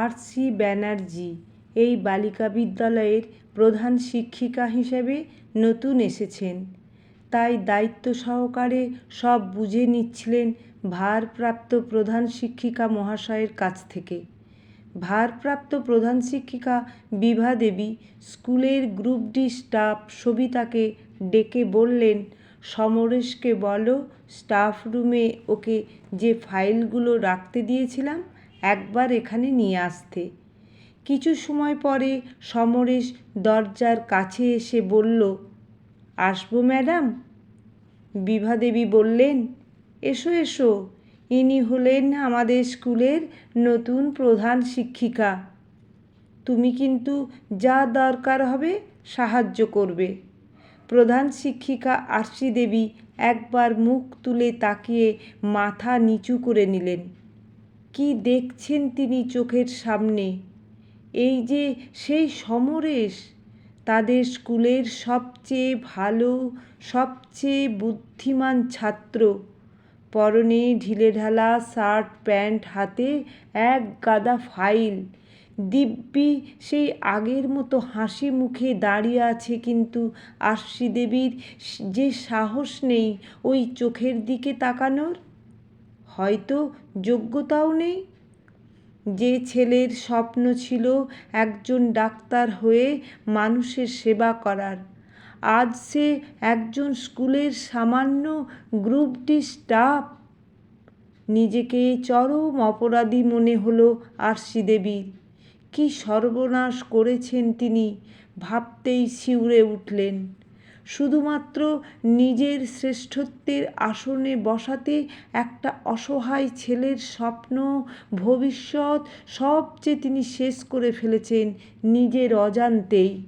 আর C Banerjee এই বালিকা বিদ্যালয়ের প্রধান শিক্ষিকা হিসেবে নতুন এসেছেন। তাই দায়িত্ব সহকারে সব বুঝে নিচ্ছিলেন ভারপ্রাপ্ত প্রধান শিক্ষিকা মহাশয়ের কাছ থেকে। ভারপ্রাপ্ত প্রধান শিক্ষিকা বিভা দেবী স্কুলের গ্রুপ ডি স্টাফ সবিতাকে ডেকে বললেন, সমরেশকে বলো, স্টাফ রুমে ওকে যে ফাইলগুলো রাখতে দিয়েছিলাম একবার এখানে নিয়ে আসতে। কিছু সময় পরে সমরেশ দরজার কাছে এসে বলল, আসব ম্যাডাম? বিভাদেবী বললেন, এসো এসো। ইনি হলেন আমাদের স্কুলের নতুন প্রধান শিক্ষিকা। তুমি কিন্তু যা দরকার হবে সাহায্য করবে। প্রধান শিক্ষিকা আরশি দেবী একবার মুখ তুলে তাকিয়ে মাথা নিচু করে নিলেন। কি দেখছেন তিনি চোখের সামনে? এই যে সেই সমরেশ, তাদের স্কুলের সবচেয়ে ভালো, সবচেয়ে বুদ্ধিমান ছাত্র। পরনে ঢিলেঢালা শার্ট, প্যান্ট, হাতে এক গাদা ফাইল। দিব্যি সেই আগের মতো হাসি মুখে দাঁড়িয়ে আছে কিন্তু আশি দেবীর যে সাহস নেই, ওই চোখের দিকে তাকানোর? হয়তো যোগ্যতাও নেই। যে ছেলের স্বপ্ন ছিল একজন ডাক্তার হয়ে মানুষের সেবা করার, আজ সে একজন স্কুলের সামান্য গ্রুপ ডি স্টাফ। নিজেকে চরম অপরাধী মনে হলো আরশি দেবীর কি সর্বনাশ করেছেন তিনি, ভাবতেই শিউরে উঠলেন। শুধুমাত্র নিজের শ্রেষ্ঠত্বের আসনে বসাতে একটা অসহায় ছেলের স্বপ্ন, ভবিষ্যৎ সবচেয়ে তিনি শেষ করে ফেলেছেন নিজের অজান্তেই।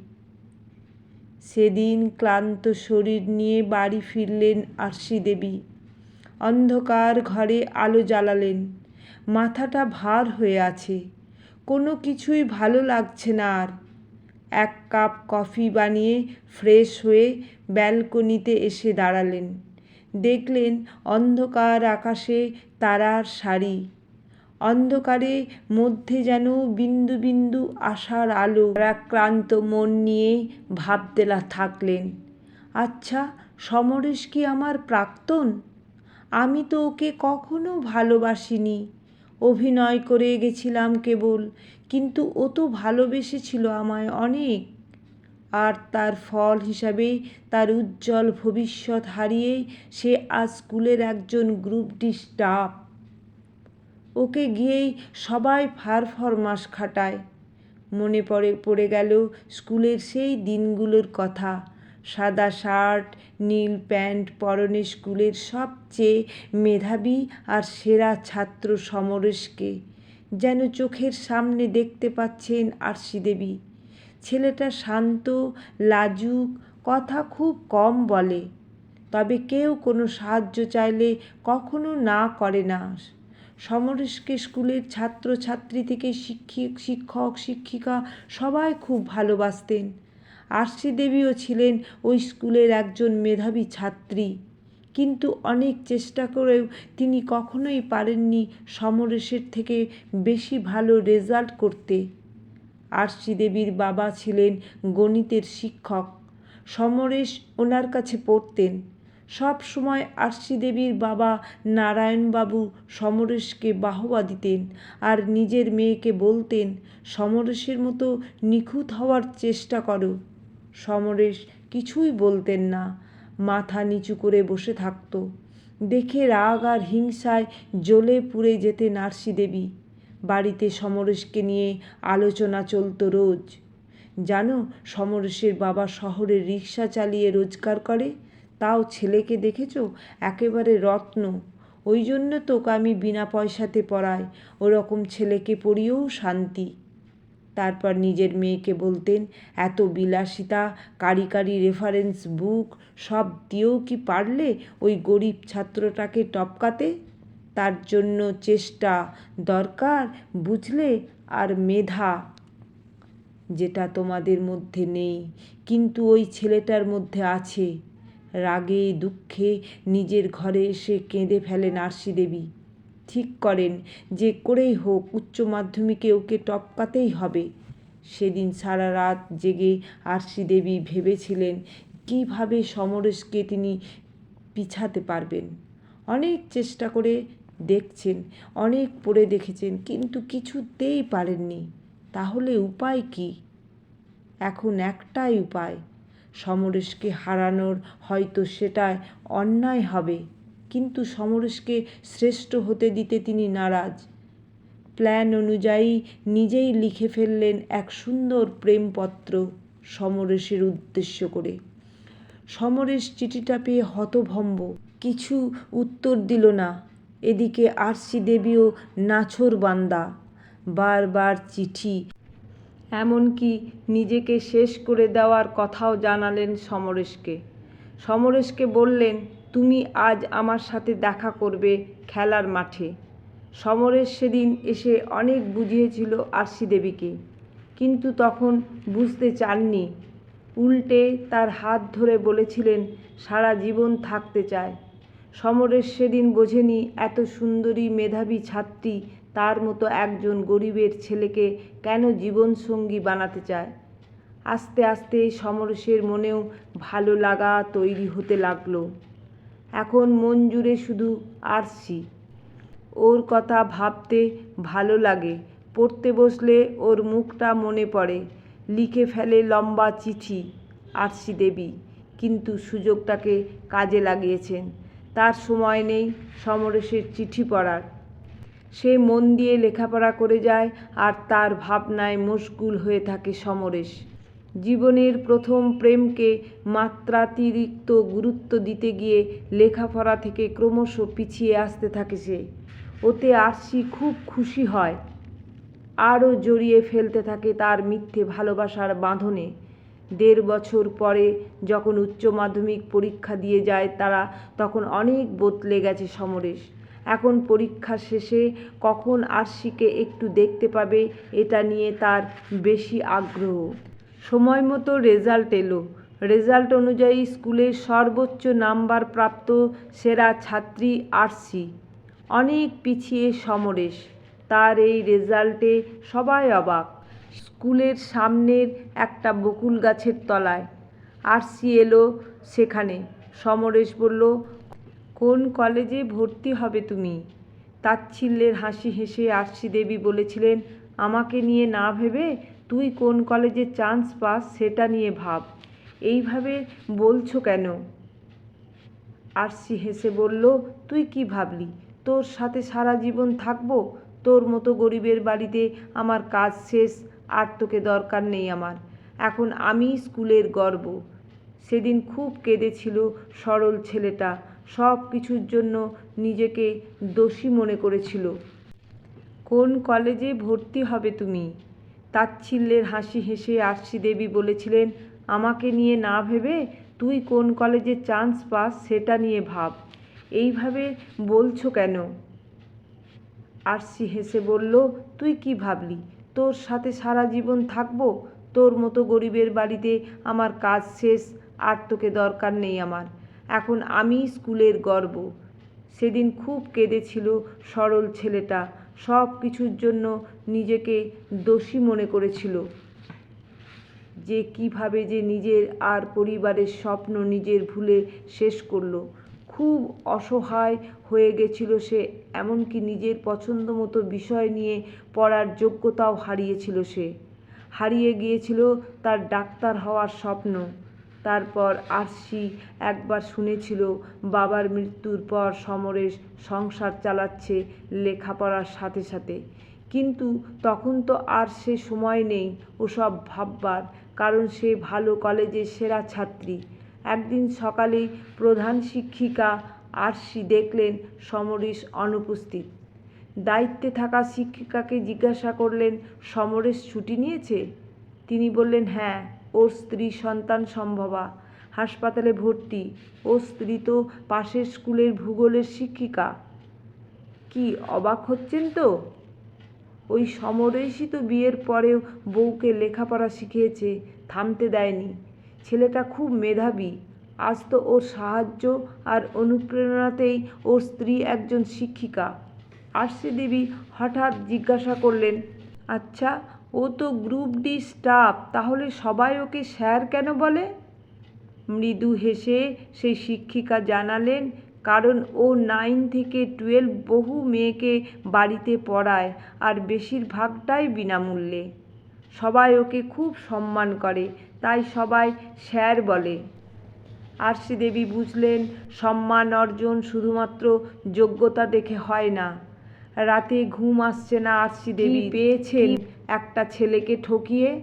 সেদিন ক্লান্ত শরীর নিয়ে বাড়ি ফিরলেন আরশি দেবী অন্ধকার ঘরে আলো জ্বালালেন। মাথাটা ভার হয়ে আছে। কোনো কিছুই ভালো লাগছে না আর। এক কাপ কফি বানিয়ে ফ্রেশ হয়ে ব্যালকনিতে এসে দাঁড়ালেন। দেখলেন অন্ধকার আকাশে তারার সারি। অন্ধকারে মধ্যে যেন বিন্দু বিন্দু আশার আলো। ক্লান্ত মন নিয়ে ভাবতে থাকলেন আচ্ছা সমরেশ কি আমার প্রাক্তন? আমি তো ওকে কখনো ভালোবাসিনি। অভিনয় করে গেছিলাম কেবল, কিন্তু ও তো ভালোবেসেছিল আমায় অনেক। আর তার ফল হিসাবে তার উজ্জ্বল ভবিষ্যৎ হারিয়ে সে আজ স্কুলের একজন গ্রুপ ডি স্টাফ। ওকে গিয়েই সবাই ফার ফরমাস খাটায়। মনে পড়ে পড়ে গেল স্কুলের সেই দিনগুলোর কথা। সাদা শার্ট নীল প্যান্ট, পরনে স্কুলের সবচেয়ে মেধাবী আর সেরা ছাত্র সমরেশকে। যেন চোখের সামনে দেখতে পাচ্ছেন আরশি দেবী। ছেলেটা শান্ত, লাজুক, কথা খুব কম বলে। তবে কেউ কোনো সাহায্য চাইলে কখনো না করে না। সমরেশকে স্কুলের ছাত্রছাত্রী থেকে শিক্ষিক, শিক্ষক, শিক্ষিকা সবাই খুব ভালোবাসতেন। আরশি দেবীও ছিলেন ওই স্কুলের একজন মেধাবী ছাত্রী। কিন্তু অনেক চেষ্টা করেও তিনি কখনোই পারেননি সমরেশের থেকে বেশি ভালো রেজাল্ট করতে। আরশি দেবীর বাবা ছিলেন গণিতের শিক্ষক। সমরেশ ওনার কাছে পড়তেন। সব সময় আরশি দেবীর বাবা নারায়ণবাবু সমরেশকে বাহবা দিতেন আর নিজের মেয়েকে বলতেন, সমরেশের মতো নিখুঁত হওয়ার চেষ্টা করো। সমরেশ কিছুই বলতেন না। মাথা নিচু করে বসে থাকত। দেখে রাগ আর হিংসায় জ্বলে পুড়ে যেতে আরশি দেবী। বাড়িতে সমরেশকে নিয়ে আলোচনা চলত রোজ। জানো, সমরেশের বাবা শহরে রিক্সা চালিয়ে রোজগার করে? তাও ছেলেকে দেখেছ? একেবারে রত্ন। ওই জন্য তোকে আমি বিনা পয়সাতে পড়াই। ওরকম ছেলেকে পড়িয়েও শান্তি। তারপর নিজের মেয়েকে বলতেন, এত বিলাসিতা, কারি কারি রেফারেন্স বুক সব দিয়েও কি পারলে ওই গরিব ছাত্রটাকে টপকাতে? তার জন্য চেষ্টা দরকার, বুঝলে? আর মেধা যেটা তোমাদের মধ্যে নেই, কিন্তু ওই ছেলেটার মধ্যে আছে। রাগে দুঃখে নিজের ঘরে এসে কেঁদে ফেলেন আরশি দেবী ঠিক করেন, যে করেই হোক উচ্চ মাধ্যমিকে ওকে টপকাতেই হবে। সেদিন সারা রাত জেগে আরশি দেবী ভেবেছিলেন, কীভাবে সমরেশকে তিনি পিছাতে পারবেন। অনেক চেষ্টা করে দেখছেন, অনেক পড়ে দেখেছেন, কিন্তু কিছুতেই পারেননি। তাহলে উপায় কি? এখন একটাই উপায়, সমরেশকে হারানোর হয়তো সেটা অন্যায় হবে। কিন্তু সমরেশকে শ্রেষ্ঠ হতে দিতে তিনি নারাজ। প্ল্যান অনুযায়ী নিজেই লিখে ফেললেন এক সুন্দর প্রেমপত্র সমরেশের উদ্দেশ্য করে। সমরেশ চিঠিটা পেয়ে হতভম্ব, কিছু উত্তর দিল না। এদিকে আরশি দেবীও নাছর বান্দা, বারবার চিঠি। এমনকি নিজেকে শেষ করে দেওয়ার কথাও জানালেন সমরেশকে। সমরেশকে বললেন তুমি আজ আমার সাথে দেখা করবে খেলার মাঠে। সমরেশ সেদিন এসে অনেক বুঝিয়েছিল আরশি দেবীকে। কিন্তু তখন বুঝতে চাননি। উল্টে তার হাত ধরে বলেছিলেন, সারা জীবন থাকতে চায়। সমরেশ সেদিন বোঝেনি এত সুন্দরী মেধাবী ছাত্রী তার মতো একজন গরিবের ছেলেকে কেন জীবনসঙ্গী বানাতে চায়। আস্তে আস্তে সমরেশের মনেও ভালো লাগা তৈরি হতে লাগল। এখন মন জুড়ে শুধু আরশি ওর কথা ভাবতে ভালো লাগে, পড়তে বসলে ওর মুখটা মনে পড়ে। লিখে ফেলে লম্বা চিঠি আরশি দেবী, কিন্তু সুযোগটাকে কাজে লাগিয়েছেন। তার সময় নেই সমরেশের চিঠি পড়ার। সে মন দিয়ে লেখাপড়া করে যায় আর তার ভাবনায় মশগুল হয়ে থাকে সমরেশ। জীবনের প্রথম প্রেমকে মাত্রাতিরিক্ত গুরুত্ব দিতে গিয়ে লেখাপড়া থেকে ক্রমশ পিছিয়ে আসতে থাকে সে। ওতে আরশি খুব খুশি হয়। আরও জড়িয়ে ফেলতে থাকে তার মিথ্যে ভালোবাসার বাঁধনে। দেড় বছর পরে যখন উচ্চ মাধ্যমিক পরীক্ষা দিয়ে যায় তারা, তখন অনেক বদলে গেছে সমরেশ। এখন পরীক্ষা শেষে কখন আরশিকে একটু দেখতে পাবে, এটা নিয়ে তার বেশি আগ্রহ। সময় মতো রেজাল্ট এলো। রেজাল্ট অনুযায়ী স্কুলের সর্বোচ্চ নাম্বার প্রাপ্ত সেরা ছাত্রী আরশি অনেক পিছিয়ে সমরেশ। তার এই রেজাল্টে সবাই অবাক। স্কুলের সামনের একটা বকুল গাছের তলায়। আরসি এলো সেখানে। সমরেশ বলল, কোন কলেজে ভর্তি হবে তুমি? তাচ্ছিল্যের হাসি হেসে আরশি দেবী বলেছিলেন, আমাকে নিয়ে না ভেবে তুই কোন কলেজে চান্স পাস সেটা নিয়ে ভাব। এইভাবে বলছো কেন? আরশি হেসে বলল, তুই কি ভাবলি? তোর সাথে সারা জীবন থাকব? তোর মতো গরিবের বাড়িতে আমার কাজ শেষ, আর তোকে দরকার নেই আমার। এখন আমি স্কুলের গর্ব। সেদিন খুব কেঁদেছিল সরল ছেলেটা। সব কিছুর জন্য নিজেকে দোষী মনে করেছিল। কোন কলেজে ভর্তি হবে তুমি? তাচ্ছিল্যের হাসি হেসে আরশি দেবী বলেছিলেন, আমাকে নিয়ে না ভেবে তুই কোন কলেজে চান্স পাস সেটা নিয়ে ভাব। এইভাবে বলছো কেন? আরশি হেসে বলল, তুই কি ভাবলি? তোর সাথে সারা জীবন থাকব? তোর মতো গরিবের বাড়িতে আমার কাজ শেষ, আর তোকে দরকার নেই আমার। এখন আমি স্কুলের গর্ব। সেদিন খুব কেঁদেছিল সরল ছেলেটা। সব কিছুর জন্য নিজেকে দোষী মনে করেছিল। যে কীভাবে যে নিজের আর পরিবারের স্বপ্ন নিজের ভুলে শেষ করল। খুব অসহায় হয়ে গেছিল সে, এমনকি নিজের পছন্দ মতো বিষয় নিয়ে পড়ার যোগ্যতাও হারিয়েছিল সে। হারিয়ে গিয়েছিল তার ডাক্তার হওয়ার স্বপ্ন। তারপর আরশি একবার শুনেছিল, বাবার মৃত্যুর পর সমরেশ সংসার চালাচ্ছে লেখাপড়ার সাথে সাথে। কিন্তু তখন তো আর সে সময় নেই ওসব ভাববার, কারণ সে ভালো কলেজের সেরা ছাত্রী। একদিন সকালেই প্রধান শিক্ষিকা আরশি দেখলেন সমরেশ অনুপস্থিত। দায়িত্বে থাকা শিক্ষিকাকে জিজ্ঞাসা করলেন, সমরেশ ছুটি নিয়েছে? তিনি বললেন হ্যাঁ। ওর স্ত্রী সন্তান সম্ভবা। হাসপাতালে ভর্তি। ওর স্ত্রী তো পাশের স্কুলের ভূগোলের শিক্ষিকা। কি অবাক হচ্ছেন তো? ওই সমরেশই তো বিয়ের পরেও বউকে লেখাপড়া শিখিয়েছে, থামতে দেয়নি। ছেলেটা খুব মেধাবী। আজ তো ওর সাহায্য আর অনুপ্রেরণাতেই ওর স্ত্রী একজন শিক্ষিকা। আরসি দেবী হঠাৎ জিজ্ঞাসা করলেন আচ্ছা ও তো গ্রুপ ডি স্টাফ তাহলে সবাই ওকে স্যার কেন বলে? মৃদু হেসে সেই শিক্ষিকা জানালেন কারণ ও নাইন থেকে টুয়েলভ বহু মেয়েকে বাড়িতে পড়ায় আর বেশিরভাগটাই বিনামূল্যে। সবাই ওকে খুব সম্মান করে তাই সবাই স্যার বলে। আরসি দেবী বুঝলেন সম্মান অর্জন শুধুমাত্র যোগ্যতা দেখে হয় না। রাতে ঘুম আসছে না আরসি দেবী। পেয়েছেন? একটা ছেলেকে ঠকিয়ে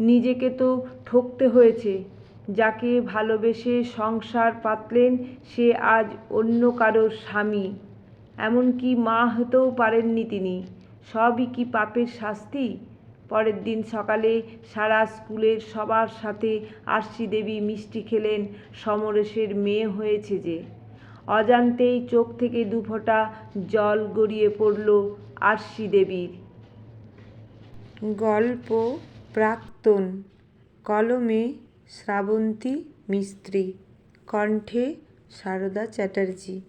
নিজেকে তো ঠকতে হয়েছে, যাকে ভালোবেসে সংসার পাতলেন সে আজ অন্য কারোর স্বামী। এমনকি মা হতেও পারেননি তিনি। সবই কি পাপের শাস্তি? পরের দিন সকালে সারা স্কুলের সবার সাথে আরশি দেবী মিষ্টি খেলেন, সমরেশের মেয়ে হয়েছে যে। অজান্তেই চোখ থেকে দুফোঁটা জল গড়িয়ে পড়ল আরশি দেবীর। গল্প প্রাক্তন। কলমে শ্রাবন্তী মিস্ত্রি। কণ্ঠে সারদা চ্যাটার্জি।